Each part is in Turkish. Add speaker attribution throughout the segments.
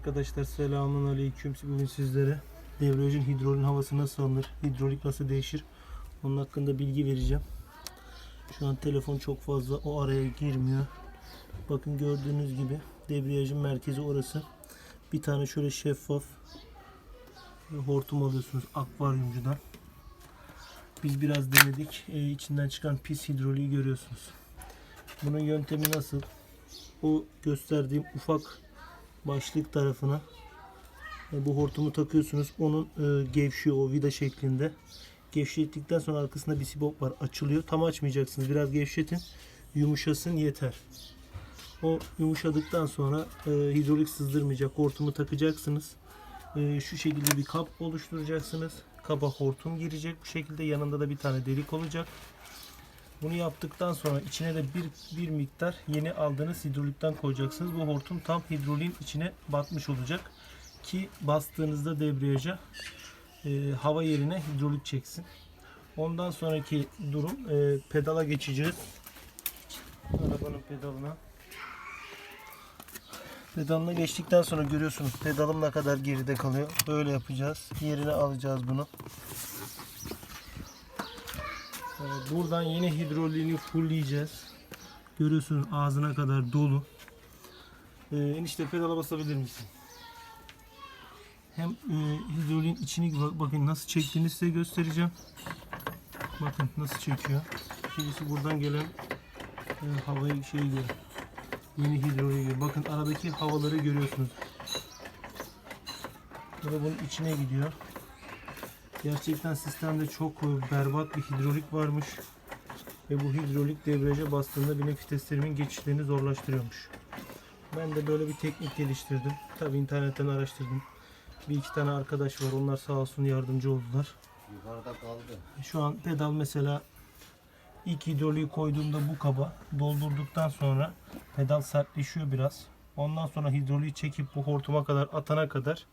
Speaker 1: Arkadaşlar selamun aleyküm. Bugün sizlere devriyajın hidrolin havası nasıl alınır, hidrolik nasıl değişir onun hakkında bilgi vereceğim. Şu an telefon çok fazla o araya girmiyor. Bakın gördüğünüz gibi debriyajın merkezi orası. Bir tane şöyle şeffaf hortum alıyorsunuz akvaryumcudan. Biz biraz denedik. Ee, içinden çıkan pis hidroliği görüyorsunuz. Bunun yöntemi nasıl? O gösterdiğim ufak başlık tarafına e, bu hortumu takıyorsunuz. Onun e, gevşiyor o vida şeklinde. Gevşettikten sonra arkasında bir sibop var. Açılıyor. Tam açmayacaksınız. Biraz gevşetin. Yumuşasın yeter. O yumuşadıktan sonra e, hidrolik sızdırmayacak. Hortumu takacaksınız. Şu şekilde bir kap oluşturacaksınız. Kaba hortum girecek. Bu şekilde yanında da bir tane delik olacak. Bunu yaptıktan sonra içine de bir, bir miktar yeni aldığınız hidrolikten koyacaksınız. Bu hortum tam hidroliğin içine batmış olacak. Ki bastığınızda debriyaja e, hava yerine hidrolik çeksin. Ondan sonraki durum e, pedala geçeceğiz. Arabanın pedalına. Pedalına geçtikten sonra görüyorsunuz pedalım ne kadar geride kalıyor. Böyle yapacağız. Yerine alacağız bunu. Ee, Buradan yine hidroliğini fullleyeceğiz. Görüyorsunuz ağzına kadar dolu. Ee, enişte pedala basabilir misin? Hem e, hidroliğin içini bak- bakın nasıl çektiğini size göstereceğim. Bakın nasıl çekiyor. Birisi buradan gelen e, havayı şey görüyor. Yeni hidroliği görüyor. Bakın aradaki havaları görüyorsunuz. Bu bunun içine gidiyor. Gerçekten sistemde çok e, berbat bir hidrolik varmış. Ve bu hidrolik debriyaja bastığında bile viteslerimin geçişlerini zorlaştırıyormuş. Ben de böyle bir teknik geliştirdim. Tabi internetten araştırdım. Bir iki tane arkadaş var. Onlar sağ olsun yardımcı oldular.
Speaker 2: Yukarıda kaldı.
Speaker 1: Şu an pedal mesela ilk hidroliği koyduğumda bu kaba doldurduktan sonra pedal sertleşiyor biraz. Ondan sonra hidroliği çekip bu hortuma kadar atana kadar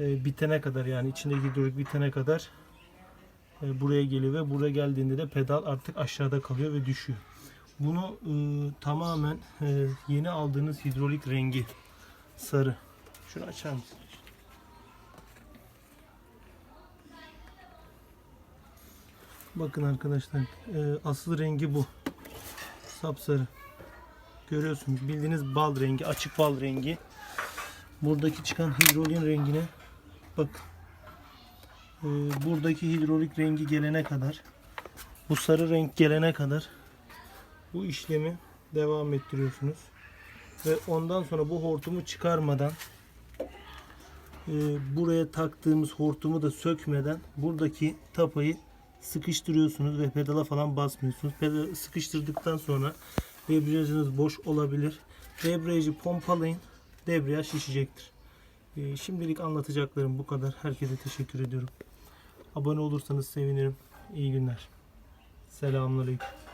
Speaker 1: e, bitene kadar yani içindeki hidrolik bitene kadar e, buraya geliyor ve buraya geldiğinde de pedal artık aşağıda kalıyor ve düşüyor. Bunu e, tamamen e, yeni aldığınız hidrolik rengi sarı. Şunu açar mısın? Bakın arkadaşlar e, asıl rengi bu. Sapsarı. Görüyorsunuz bildiğiniz bal rengi açık bal rengi. Buradaki çıkan hidrolin rengine bak. E, buradaki hidrolik rengi gelene kadar bu sarı renk gelene kadar bu işlemi devam ettiriyorsunuz. Ve ondan sonra bu hortumu çıkarmadan e, buraya taktığımız hortumu da sökmeden buradaki tapayı sıkıştırıyorsunuz ve pedala falan basmıyorsunuz. Pedal sıkıştırdıktan sonra debriyajınız boş olabilir. Debriyajı pompalayın. Debriyaj şişecektir. Ee, şimdilik anlatacaklarım bu kadar. Herkese teşekkür ediyorum. Abone olursanız sevinirim. İyi günler. Selamünaleyküm.